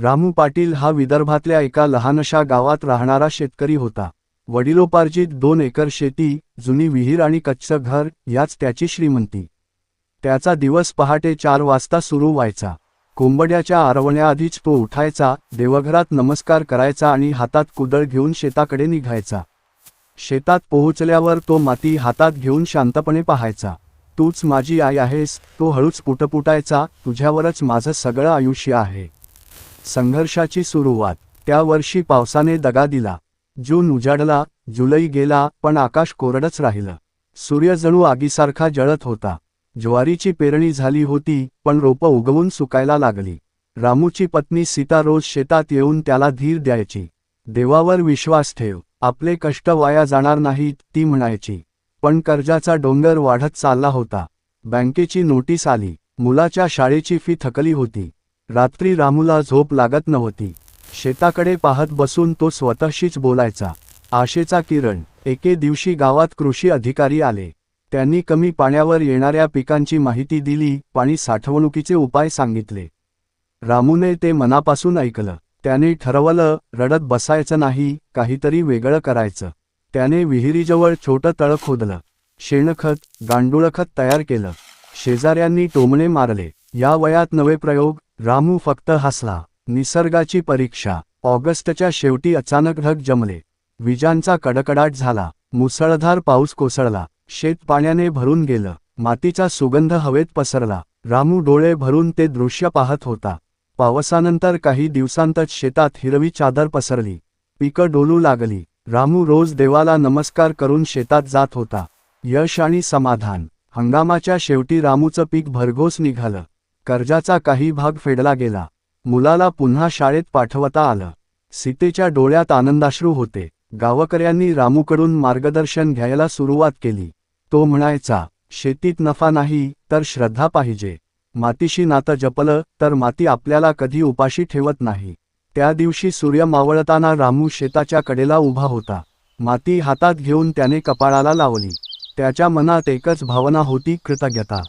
रामू पाटील हा विदर्भातल्या एका लहानशा गावात राहणारा शेतकरी होता. वडिलोपार्जित दोन एकर शेती जुनी विहीर आणि कच्चं घर याच त्याची श्रीमंती. त्याचा दिवस पहाटे चार वाजता सुरू व्हायचा. कोंबड्याच्या आरवण्याआधीच तो उठायचा देवघरात नमस्कार करायचा आणि हातात कुदळ घेऊन शेताकडे निघायचा. शेतात पोहोचल्यावर तो माती हातात घेऊन शांतपणे पाहायचा. तूच माझी आई आहेस तो हळूच पुटपुटायचा तुझ्यावरच माझं सगळं आयुष्य आहे. संघर्षाची सुरुवात. त्या वर्षी पावसाने दगा दिला. जून उजाडला जुलै गेला पण आकाश कोरडच राहिलं. सूर्य जणू आगीसारखा जळत होता. ज्वारीची पेरणी झाली होती पण रोपं उगवून सुकायला लागली. रामूची पत्नी सीता रोज शेतात येऊन त्याला धीर द्यायची. देवावर विश्वास ठेव आपले कष्ट वाया जाणार नाहीत ती म्हणायची. पण कर्जाचा डोंगर वाढत चालला होता. बँकेची नोटीस आली. मुलाच्या शाळेची फी थकली होती. रात्री रामूला झोप लागत नव्हती. शेताकडे पाहत बसून तो स्वतःशीच बोलायचा. आशेचा किरण एके दिवशी गावात कृषी अधिकारी आले. त्यांनी कमी पाण्यावर येणाऱ्या पिकांची माहिती दिली पाणी साठवणुकीचे उपाय सांगितले. रामूने ते मनापासून ऐकलं. त्याने ठरवलं रडत बसायचं नाही काहीतरी वेगळं करायचं. त्याने विहिरीजवळ छोटं तळ खोदलं. शेणखत गांडूळखत तयार केलं. शेजाऱ्यांनी टोमणे मारले. या वयात नवे प्रयोग रामू फक्त हसला. निसर्गाची परीक्षा. ऑगस्टच्या शेवटी अचानक ढग जमले. विजांचा कडकडाट झाला. मुसळधार पाऊस कोसळला. शेत पाण्याने भरून गेलं. मातीचा सुगंध हवेत पसरला. रामू डोळे भरून ते दृश्य पाहत होता. पावसानंतर काही दिवसांतच शेतात हिरवी चादर पसरली. पिकं डोलू लागली. रामू रोज देवाला नमस्कार करून शेतात जात होता. यश आणि समाधान. हंगामाच्या शेवटी रामूचं पीक भरघोस निघालं. कर्जाचा काही भाग फेडला गेला. मुलाला पुन्हा शाळेत पाठवता आलं. सीतेच्या डोळ्यात आनंदाश्रू होते. गावकऱ्यांनी रामूकडून मार्गदर्शन घ्यायला सुरुवात केली. तो म्हणायचा शेतीत नफा नाही तर श्रद्धा पाहिजे. मातीशी नातं जपलं तर माती आपल्याला कधी उपाशी ठेवत नाही. त्या दिवशी सूर्य मावळताना रामू शेताच्या कडेला उभा होता. माती हातात घेऊन त्याने कपाळाला लावली. त्याच्या मनात एकच भावना होती कृतज्ञता.